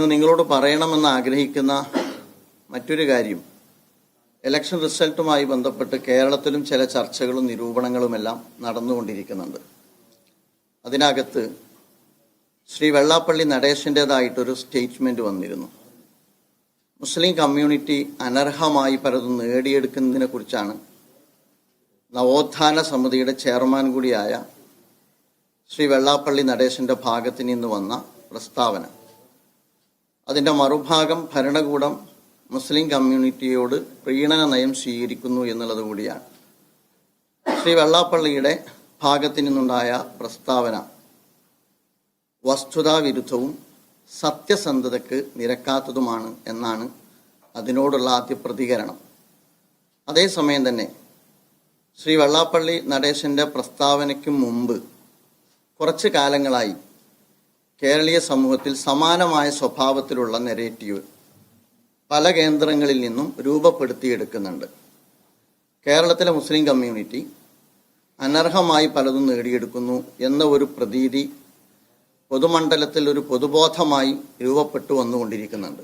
ഇന്ന് നിങ്ങളോട് പറയണമെന്ന് ആഗ്രഹിക്കുന്ന മറ്റൊരു കാര്യം. ഇലക്ഷൻ റിസൾട്ടുമായി ബന്ധപ്പെട്ട് കേരളത്തിലും ചില ചർച്ചകളും നിരൂപണങ്ങളുമെല്ലാം നടന്നുകൊണ്ടിരിക്കുന്നുണ്ട്. അതിനകത്ത് ശ്രീ വെള്ളാപ്പള്ളി നടേശന്റെതായിട്ടൊരു സ്റ്റേറ്റ്മെന്റ് വന്നിരുന്നു. മുസ്ലിം കമ്മ്യൂണിറ്റി അനർഹമായി പലതും നേടിയെടുക്കുന്നതിനെ കുറിച്ചാണ് നവോത്ഥാന സമിതിയുടെ ചെയർമാൻ കൂടിയായ ശ്രീ വെള്ളാപ്പള്ളി നടേശന്റെ ഭാഗത്ത് നിന്ന് വന്ന പ്രസ്താവന. അതിന്റെ മറുഭാഗം ഭരണകൂടം മുസ്ലിം കമ്മ്യൂണിറ്റിയോട് പ്രീണന നയം സ്വീകരിക്കുന്നു എന്നുള്ളത് കൂടിയാണ്. ശ്രീ വെള്ളാപ്പള്ളിയുടെ ഭാഗത്തു നിന്നുണ്ടായ പ്രസ്താവന വസ്തുതാവിരുദ്ധവും സത്യസന്ധതയ്ക്ക് നിരക്കാത്തതുമാണ് എന്നാണ് അതിനോടുള്ള ആദ്യ പ്രതികരണം. അതേസമയം തന്നെ ശ്രീ വെള്ളാപ്പള്ളി നടേശന്റെ പ്രസ്താവനയ്ക്ക് മുമ്പ് കുറച്ച് കാലങ്ങളായി കേരളീയ സമൂഹത്തിൽ സമാനമായ സ്വഭാവത്തിലുള്ള നെറേറ്റീവ് പല കേന്ദ്രങ്ങളിൽ നിന്നും രൂപപ്പെടുത്തിയെടുക്കുന്നുണ്ട്. കേരളത്തിലെ മുസ്ലിം കമ്മ്യൂണിറ്റി അനർഹമായി പലതും നേടിയെടുക്കുന്നു എന്ന ഒരു പ്രതീതി പൊതുമണ്ഡലത്തിൽ ഒരു പൊതുബോധമായി രൂപപ്പെട്ടു വന്നുകൊണ്ടിരിക്കുന്നുണ്ട്.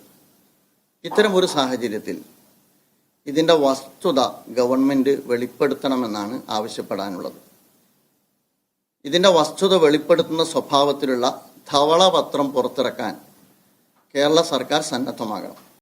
ഇത്തരം ഒരു സാഹചര്യത്തിൽ ഇതിന്റെ വസ്തുത ഗവൺമെന്റ് വെളിപ്പെടുത്തണമെന്നാണ് ആവശ്യപ്പെടാനുള്ളത്. ഇതിന്റെ വസ്തുത വെളിപ്പെടുത്തുന്ന സ്വഭാവത്തിലുള്ള ധവളപത്രം പുറത്തിറക്കാൻ കേരള സർക്കാർ സന്നദ്ധമാകണം.